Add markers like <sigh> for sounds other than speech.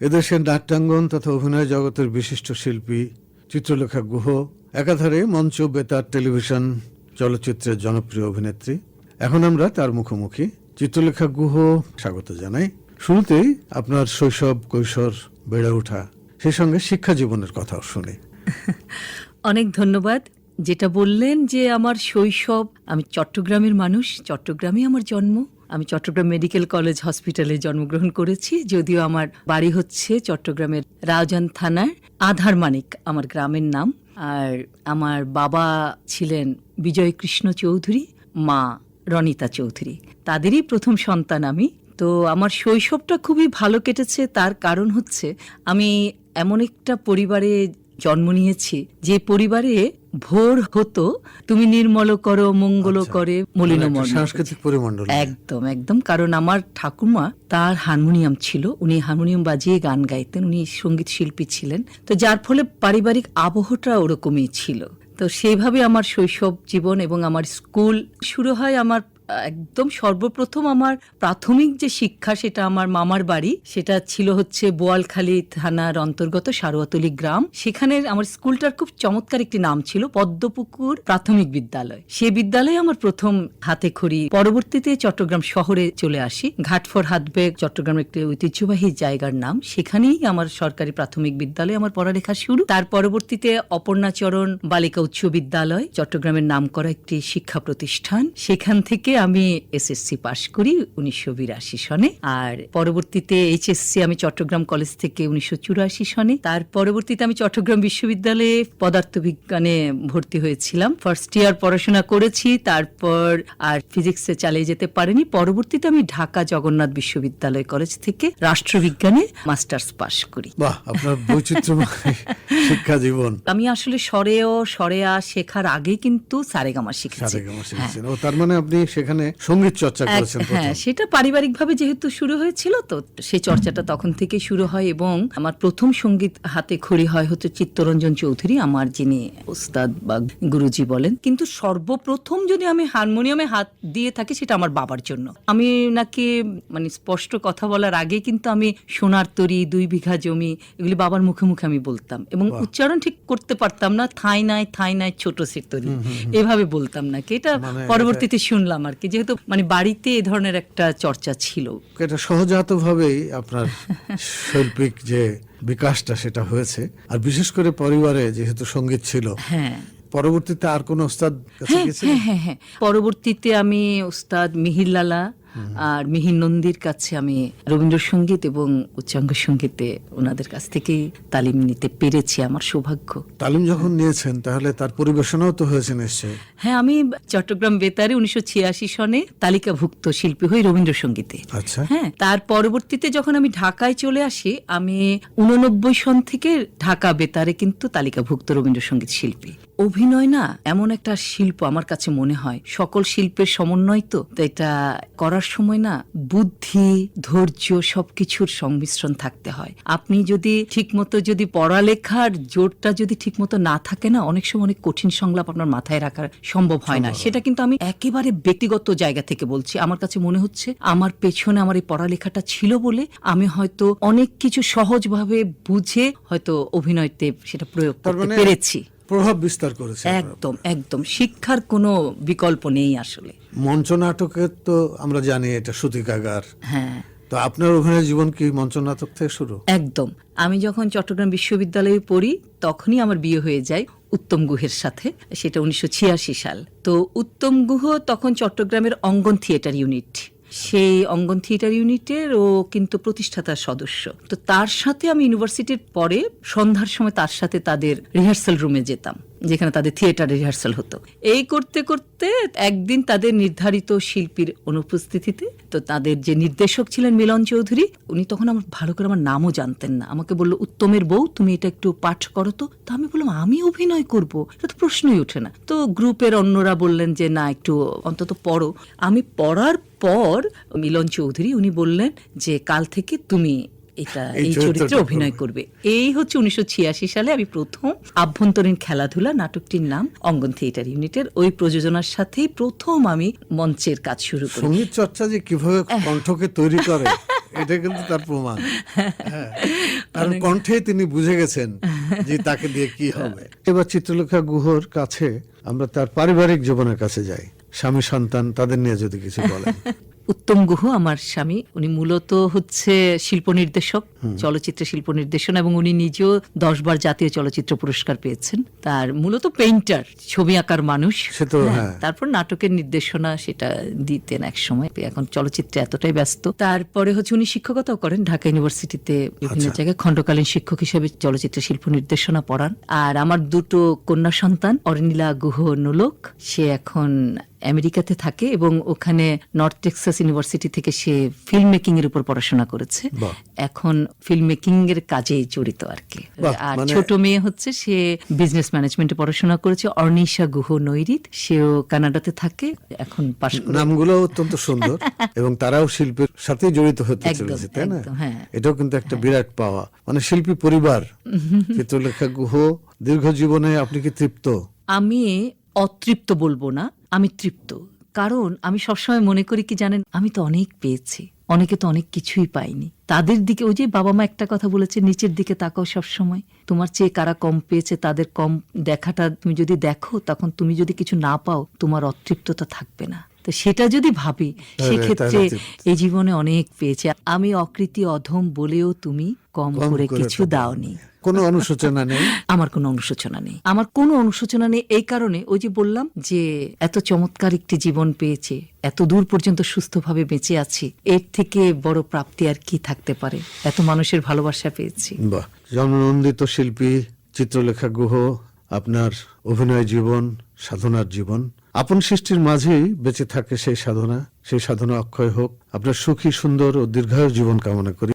এদেশের নাট্যাঙ্গন তথা অভিনয় জগতের বিশিষ্ট শিল্পী, চিত্রলেখা গুহ, একাধারে মঞ্চ, বেতার, টেলিভিশন চলচ্চিত্রের জনপ্রিয় অভিনেত্রী। এখন আমরা তার মুখোমুখি। চিত্রলেখা গুহ, স্বাগত জানাই। শুরুতেই আপনার শৈশব, কৈশোর বেড়ে ওঠা সেই সঙ্গে শিক্ষা জীবনের কথাও শুনি। অনেক ধন্যবাদ। যেটা বললেন যে আমার শৈশব, আমি চট্টগ্রামের মানুষ চট্টগ্রামে আমার জন্ম। আমি চট্টগ্রাম মেডিকেল কলেজ হসপিটালে জন্মগ্রহণ করেছি, যদিও আমার বাড়ি হচ্ছে চট্টগ্রামের রাউজান থানার আধার মানিক, আমার গ্রামের নাম। আর আমার বাবা ছিলেন বিজয় কৃষ্ণ চৌধুরী, মা রনিতা চৌধুরী। তাদেরই প্রথম সন্তান আমি। তো আমার শৈশবটা খুবই ভালো কেটেছে, তার কারণ হচ্ছে আমি এমন একটা পরিবারে জন্ম নিয়েছি। যে পরিবারে ভোর হতো তুমি নির্মল করো মঙ্গল করে মলিন মানে সাংস্কৃতিক পরিমণ্ডল। একদম একদম। কারণ আমার ঠাকুমা তার হারমোনিয়াম ছিল উনি হারমোনিয়াম বাজিয়ে গান গাইতেন উনি সংগীত শিল্পী ছিলেন। তো যার ফলে পারিবারিক আবহটা ওরকমই ছিল। তো সেইভাবে আমার শৈশব জীবন এবং আমার স্কুল শুরু হয় আমার একদম সর্বপ্রথম আমার প্রাথমিক যে শিক্ষা সেটা আমার মামার বাড়ি, সেটা ছিল হচ্ছে বোয়ালখালী থানার অন্তর্গত সারোয়াতলি গ্রাম। সেখানে আমার স্কুলটার খুব চমৎকার একটি নাম ছিল পদ্মপুকুর প্রাথমিক বিদ্যালয়। সে বিদ্যালয়ে আমার প্রথম হাতে খড়ি। পরবর্তীতে চট্টগ্রাম শহরে চলে আসি। ঘাটফর হাতবেগ চট্টগ্রামের একটি ঐতিহ্যবাহী জায়গার নাম। সেখানেই আমার সরকারি প্রাথমিক বিদ্যালয়ে আমার পড়ালেখা শুরু। তার পরবর্তীতে অপর্ণাচরণ বালিকা উচ্চ বিদ্যালয়, চট্টগ্রামের নাম করা একটি শিক্ষা প্রতিষ্ঠান। সেখান থেকে আমি এসএসসি পাশ করি উনিশশো বিরাশি সনে। আর পরবর্তীতে এইচএসসি আমি চট্টগ্রাম কলেজ থেকে উনিশশো চুরাশি সনে। তার পরবর্তীতে আমি চট্টগ্রাম বিশ্ববিদ্যালয়ে পদার্থবিজ্ঞানে ভর্তি হয়েছিলাম। ফার্স্ট ইয়ার পড়াশোনা করেছি তারপর আর ফিজিক্সে চালিয়ে যেতে পারিনি। পরবর্তীতে আমি ঢাকা জগন্নাথ বিশ্ববিদ্যালয় কলেজ থেকে রাষ্ট্রবিজ্ঞানে মাস্টার্স পাশ করি। বাহ আপনার বৈচিত্র্যময় শিক্ষা জীবন। আমি আসলে সরেও সরেয়া শেখার আগেই কিন্তু সারেগামা শিখেছি। ও তার মানে আপনি সেখানে সংগীত চর্চা করেছেন হ্যাঁ সেটা পারিবারিকভাবে যেহেতু শুরু হয়েছিল তো সেই চর্চাটা তখন থেকে শুরু হয় এবং আমার প্রথম সংগীত হাতে খড়ি হয় হচ্ছে চিত্তরঞ্জন চৌধুরী আমার যিনি ওস্তাদ বা গুরুজি বলেন। কিন্তু সর্বপ্রথম যদি আমি হারমোনিয়ামে হাত দিয়ে থাকি সেটা আমার বাবার জন্য। আমি নাকি মানে স্পষ্ট কথা বলার আগে কিন্তু আমি সোনার তরি দুই বিঘা জমি এগুলি বাবার মুখে মুখে আমি বলতাম এবং উচ্চারণ ঠিক করতে পারতাম না থাই নাই থাই নাই ছোট সিতরি এভাবে বলতাম না কি এটা মানে পরবর্তীতে শুনলাম আর কি যেহেতু মানে বাড়িতে এ ধরনের একটা চর্চা ছিল। এটা সহজাত ভাবেই আপনার শৈল্পিক যে বিকাশটা সেটা হয়েছে। আর বিশেষ করে পরিবারে যেহেতু সংগীত ছিল হ্যাঁ। পরবর্তীতে আর কোন ওস্তাদ কাছে হ্যাঁ হ্যাঁ হ্যাঁ হ্যাঁ। পরবর্তীতে আমি ওস্তাদ মিহির লালা আর মিহির নন্দীর কাছে আমি রবীন্দ্রসঙ্গীত এবং উচ্চাঙ্গ সঙ্গীতে ওনাদের কাছ থেকেই তালিম নিতে পেরেছি আমার সৌভাগ্য। তালিম যখন নিয়েছেন তাহলে তার পরিবেশনাও তো হয়েছে নিশ্চয়ই। হ্যাঁ আমি চট্টগ্রাম বেতারে উনিশশো ছিয়াশি সনে তালিকাভুক্ত শিল্পী হই রবীন্দ্রসঙ্গীতে। আচ্ছা। হ্যাঁ তার পরবর্তীতে যখন আমি ঢাকায় চলে আসি আমি উননব্বই সন থেকে ঢাকা বেতারে কিন্তু তালিকাভুক্ত রবীন্দ্রসঙ্গীত শিল্পী। অভিনয় না এমন একটা শিল্প আমার কাছে মনে হয়। সকল শিল্পের সমন্বয় তো। এটা করার সময় না বুদ্ধি ধৈর্য সবকিছুর সংমিশ্রণ থাকতে হয়। আপনি যদি ঠিকমতো যদি পড়ালেখার জোরটা যদি ঠিকমতো না থাকে না অনেক সময় অনেক কঠিন সংলাপ আপনার মাথায় রাখা সম্ভব হয় না। সেটা কিন্তু আমি একেবারে ব্যক্তিগত জায়গা থেকে বলছি। আমার কাছে মনে হচ্ছে আমার পেছনে আমার এই পড়ালেখাটা ছিল বলে আমি হয়তো অনেক কিছু সহজভাবে বুঝে হয়তো অভিনয়তে সেটা প্রয়োগ করতে মানে পেরেছি। প্রভাব বিস্তার করেছে একদম একদম। শিক্ষার কোনো বিকল্প নেই আসলে। মঞ্চ নাটকের তো আমরা জানি এটা সুতিকাগার। হ্যাঁ। তো আপনার অভিনয় জীবন কি মঞ্চ নাটক থেকে শুরু? একদম। আমি যখন চট্টগ্রাম বিশ্ববিদ্যালয়ে পড়ি তখনই আমার বিয়ে হয়ে যায় উত্তম গুহের সাথে সেটা উনিশশো ছিয়াশি সাল। তো উত্তম গুহ তখন চট্টগ্রামের অঙ্গন থিয়েটার ইউনিট। সেই অঙ্গন থিয়েটার ইউনিটের ও কিন্তু প্রতিষ্ঠাতার সদস্য। তো তার সাথে আমি ইউনিভার্সিটির পরে সন্ধ্যার সময় তার সাথে তাদের রিহার্সাল রুমে যেতাম। যেখানে তাদের থিয়েটার রিহার্সাল হতো। এই করতে করতে একদিন তাদের নির্ধারিত শিল্পীর অনুপস্থিতিতে তো তাদের যে নির্দেশক ছিলেন মিলন চৌধুরী, উনি তখন আমার ভালো করে আমার নামও জানতেন না। আমাকে বলল, উত্তমের বউ, তুমি এটা একটু পাঠ করো তো। তো আমি বললাম, আমি অভিনয় করব, এটা তো প্রশ্নই ওঠে না। তো গ্রুপের অন্যরা বললেন যে, না, একটু অন্তত পড়ো। আমি পড়ার পর মিলন চৌধুরী, উনি বললেন যে, কাল থেকে তুমি এটা এই চরিত্রে অভিনয় করবে। এই হচ্ছে উনিশশো সালে আমি প্রথম আভ্যন্তরীণ খেলাধুলা নাটকটির নাম অঙ্গন থিয়েটার ইউনিটের। ওই প্রযোজনার সাথেই প্রথম আমি মঞ্চের কাজ শুরু করি। সংগীত চর্চা যে কীভাবে কণ্ঠকে তৈরি করে এটা কিন্তু তার প্রমাণ। হ্যাঁ, কারণ কণ্ঠে তিনি বুঝে গেছেন যে তাকে দিয়ে কি হবে। এবার চিত্রলেখা গুহর কাছে আমরা তার পারিবারিক জীবনের কাছে যাই। স্বামী সন্তান তাদের নিয়ে যদি কিছু বলেন। উত্তম গুহ আমার স্বামী। উনি মূলত হচ্ছে শিল্প নির্দেশক চলচ্চিত্র শিল্প নির্দেশনা এবং উনি নিজেও দশ বার জাতীয় চলচ্চিত্র পুরস্কার পেয়েছেন। তার মূলত পেইন্টার ছবি আঁকার মানুষ। তো হ্যাঁ তারপর নাটকের নির্দেশনা সেটা দিতেন এক সময়। এখন চলচ্চিত্রে এতটাই ব্যস্ত। তারপরে হচ্ছে উনি শিক্ষকতাও করেন ঢাকা ইউনিভার্সিটিতে। বিভিন্ন আচ্ছা। জায়গায় খণ্ডকালীন শিক্ষক হিসেবে চলচ্চিত্র শিল্প নির্দেশনা পড়ান। আর আমার দুটো কন্যা সন্তান অরনিলা গুহ নোলক। সে এখন আমেরিকাতে থাকে এবং ওখানে নর্থ টেক্সাস ইউনিভার্সিটি থেকে সে ফিল্ম মেকিং এর উপর পড়াশোনা করেছে। এখন ফিল্ম মেকিং এর কাজে জড়িত আর কি। আর মানে- ছোট মেয়ে হচ্ছে সে বিজনেস ম্যানেজমেন্টে পড়াশোনা করেছে। অর্নিশা গুহ নৈরিত সেও কানাডাতে থাকে এখন পাশ নামগুলো অত্যন্ত সুন্দর <laughs> এবং তারাও শিল্পের সাথে জড়িত হতে চলেছে তাই না? হ্যাঁ। এটাও কিন্তু একটা বিরাট পাওয়া। মানে শিল্পী পরিবার <laughs> চিত্রলেখা গুহ দীর্ঘ জীবনে আপনি কি তৃপ্ত? আমি অতৃপ্ত বলব না। আমি তৃপ্ত। কারণ আমি সবসময় মনে করি কি জানেন আমি তো অনেক পেয়েছি। অনেকে তো অনেক কিছুই পাইনি তাদের দিকে ওই যে বাবা মা একটা কথা বলেছে নিচের দিকে তাকাও সব সময় তোমার চেয়ে কারা কম পেয়েছে তাদের কম দেখাটা তুমি যদি দেখো তখন তুমি যদি কিছু না পাও তোমার অতৃপ্ততা থাকবে না। তো সেটা যদি ভাবি সেক্ষেত্রে এই জীবনে অনেক পেয়েছে। আমি অকৃতি অধম বলেও তুমি কম করে কিছু দাওনি। কোনো অনুশোচনা নেই? আমার কোনো অনুশোচনা নেই। আমার কোনো অনুশোচনা নেই এই কারণে ওই যে বললাম যে এত চমৎকার একটি জীবন পেয়েছে এত দূর পর্যন্ত সুস্থভাবে বেঁচে আছি এর থেকে বড় প্রাপ্তি আর কি থাকতে পারে? এত মানুষের ভালোবাসা পেয়েছি। বাহ। জন্মনন্দিত শিল্পী চিত্রলেখা গুহ আপনার অভিনয় জীবন সাধনার জীবন। আপন সৃষ্টির মাঝেই বেঁচে থাকে সেই সাধনা। সেই সাধনা অক্ষয় হোক। আপনার সুখী সুন্দর ও দীর্ঘায়ু জীবন কামনা করি।